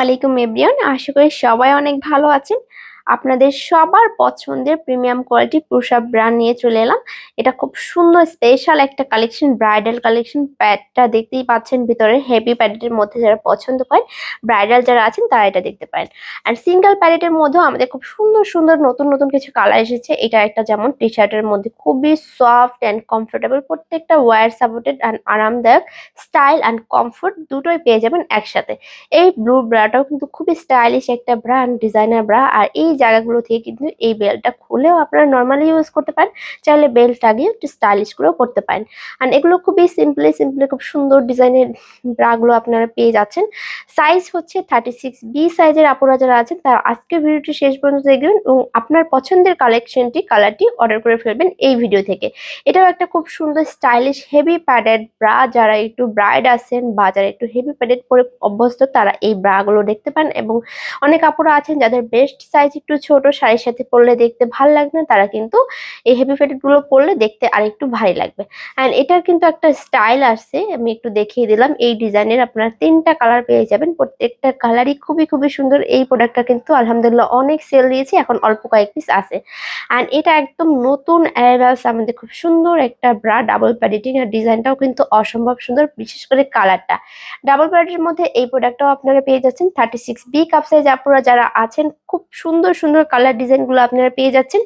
আলাইকুম এভরিওয়ান। আশা করি সবাই অনেক ভালো আছেন। আপনাদের সবার পছন্দের প্রিমিয়াম কোয়ালিটি পুষাপ ব্র্যান্ড নিয়ে চলে এলাম। এটা খুব সুন্দর স্পেশাল একটা কালেকশন ব্রাইডাল কালেকশন প্যাডটা দেখতেই পাচ্ছেন ভিতরে। হেভি প্যাডেটের মধ্যে যারা পছন্দ করেন ব্রাইডাল যারা আছেন তারা এটা দেখতে পারেন। আর সিঙ্গেল প্যাডেটের মধ্যেও আমাদের খুব সুন্দর সুন্দর নতুন নতুন কিছু কালার এসেছে। এটা একটা যেমন টি শার্টের মধ্যে খুবই সফট অ্যান্ড কমফোর্টেবল প্রত্যেকটা ওয়ার সাপোর্টেড অ্যান্ড আরামদায়ক স্টাইল অ্যান্ড কমফোর্ট দুটোই পেয়ে যাবেন একসাথে। এই ব্লু ব্রাটাও কিন্তু খুবই স্টাইলিশ একটা ব্র্যান্ড ডিজাইনার ব্রা আর এই জায়গাগুলো থেকে কিন্তু এই বেল্টটা খুলেও আপনারা নর্মালি ইউজ করতে পারেন। চাইলে বেল্ট লাগিয়ে একটু স্টাইলিশ করেও করতে পারেন। আর এগুলো খুবই সিম্পলি সিম্পলি খুব সুন্দর ডিজাইনের ব্রাগুলো আপনারা পেয়ে যাচ্ছেন। সাইজ হচ্ছে থার্টি সিক্স বি সাইজের আপুরা যারা আছেন, তারা আজকে ভিডিওটি শেষ পর্যন্ত দেখবেন এবং আপনার পছন্দের কালেকশনটি কালারটি অর্ডার করে ফেলবেন এই ভিডিও থেকে। এটাও একটা খুব সুন্দর স্টাইলিশ হেভি প্যাডেড ব্রা যারা একটু ব্রাইড আছেন যারা একটু হেভি প্যাডেড পরে অভ্যস্ত, তারা এই ব্রাগুলো দেখতে পান। এবং অনেক আপুরা আছেন যাদের বেস্ট সাইজ একটু ছোট শাড়ির সাথে পরলে দেখতে ভালো লাগবে না তারা কিন্তু এই হেভি প্যাডেডগুলো পরলে দেখতে আরেকটু ভারী লাগবে। অ্যান্ড এটার কিন্তু একটা স্টাইল আসছে, আমি একটু দেখিয়ে দিলাম। এই ডিজাইনের আপনারা তিনটা কালার পেয়ে যাবেন। প্রত্যেকটা কালারই খুবই খুবই সুন্দর। এই প্রোডাক্টটা কিন্তু আলহামদুলিল্লাহ অনেক সেল দিয়েছি, এখন অল্প কয়েক পিস আছে। অ্যান্ড এটা একদম নতুন অ্যারাইভালস আমাদের খুব সুন্দর একটা ব্রা ডাবল প্যাডিটিং আর ডিজাইনটাও কিন্তু অসম্ভব সুন্দর, বিশেষ করে কালারটা। ডাবল প্যাডির মধ্যে এই প্রোডাক্টটাও আপনারা পেয়ে যাচ্ছেন। Thirty six B cup size আপনারা যারা আছেন, খুব সুন্দর সুন্দর কালার ডিজাইনগুলো আপনারা পেয়ে যাচ্ছেন।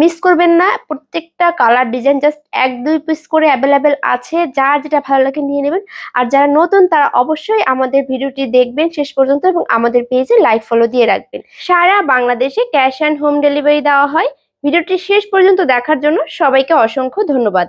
মিস করবেন না, প্রত্যেকটা কালার ডিজাইন জাস্ট এক, দুই পিস করে অ্যাভেলেবেল আছে। যার যেটা ভালো লাগে নিয়ে নেবেন। আর যারা নতুন, তারা অবশ্যই আমাদের ভিডিওটি দেখবেন শেষ পর্যন্ত এবং আমাদের পেজে লাইক ফলো দিয়ে রাখবেন। সারা বাংলাদেশে ক্যাশ অ্যান্ড হোম ডেলিভারি দেওয়া হয়। ভিডিওটি শেষ পর্যন্ত দেখার জন্য সবাইকে অসংখ্য ধন্যবাদ।